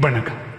வணக்கம்.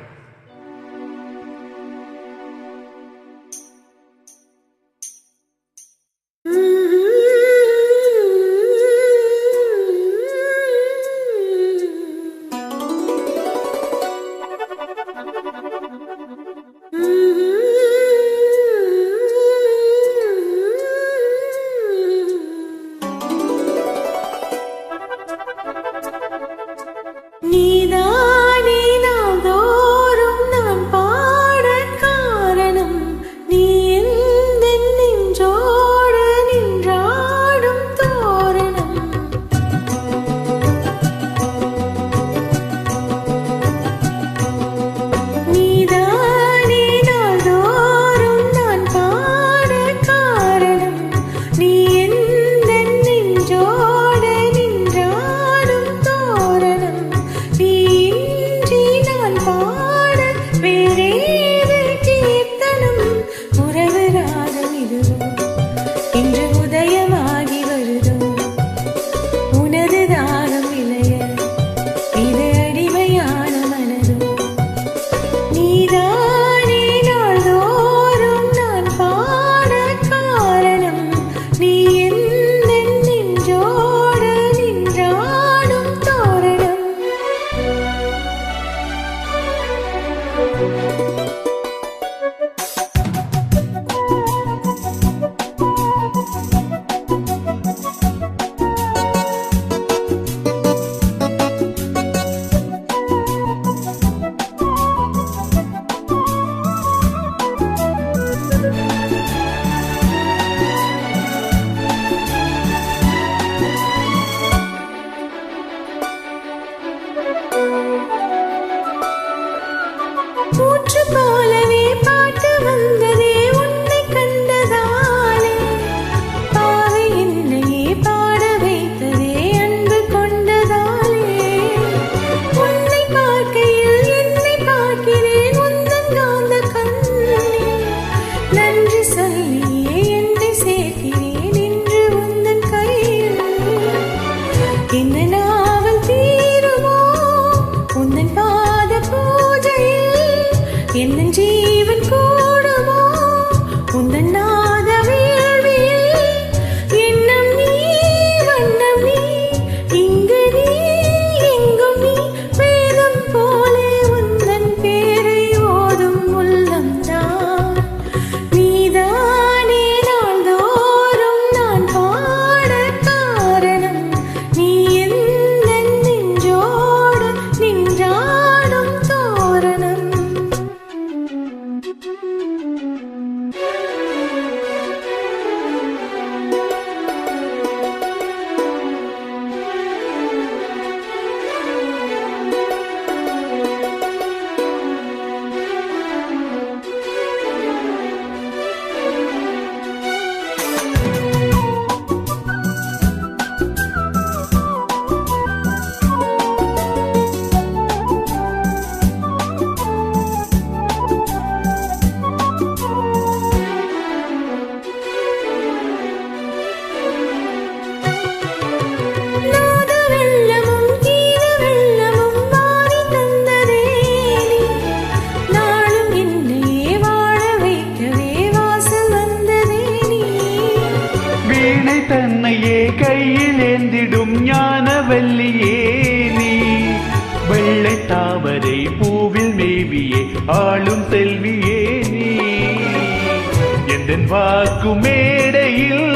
Música oh விடை தன்னையே கையில் ஏந்திடும் ஞானவல்லியே நீ. வெள்ளை தாமரை பூவில் மேவியே ஆளும் செல்வியே நீ. எந்த வாக்கு மேடையில்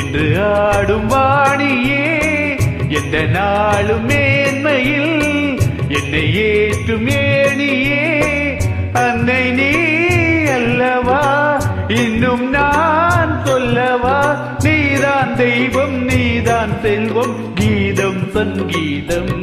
இன்று ஆடும் வாணியே எந்த நாளும் மேன்மையில் என்னை ஏற்றும் ஏனியே அன்னை நீ அல்லவா இன்னும் நான் தெய்வம் நீதான் செல்வம் கீதம் சங்கீதம்.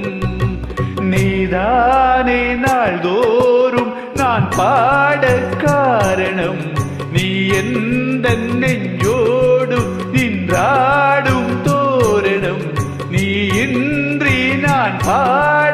நீதானே நாள்தோறும் நான் பாட காரணம். நீ எந்த நெஞ்சோடு நின்றாடும் தோரணம். நீ இன்றி நான் பாட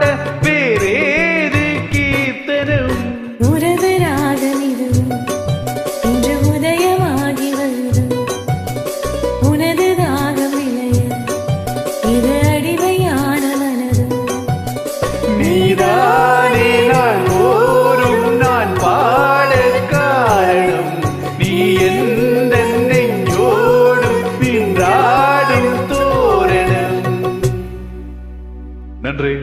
நன்றி.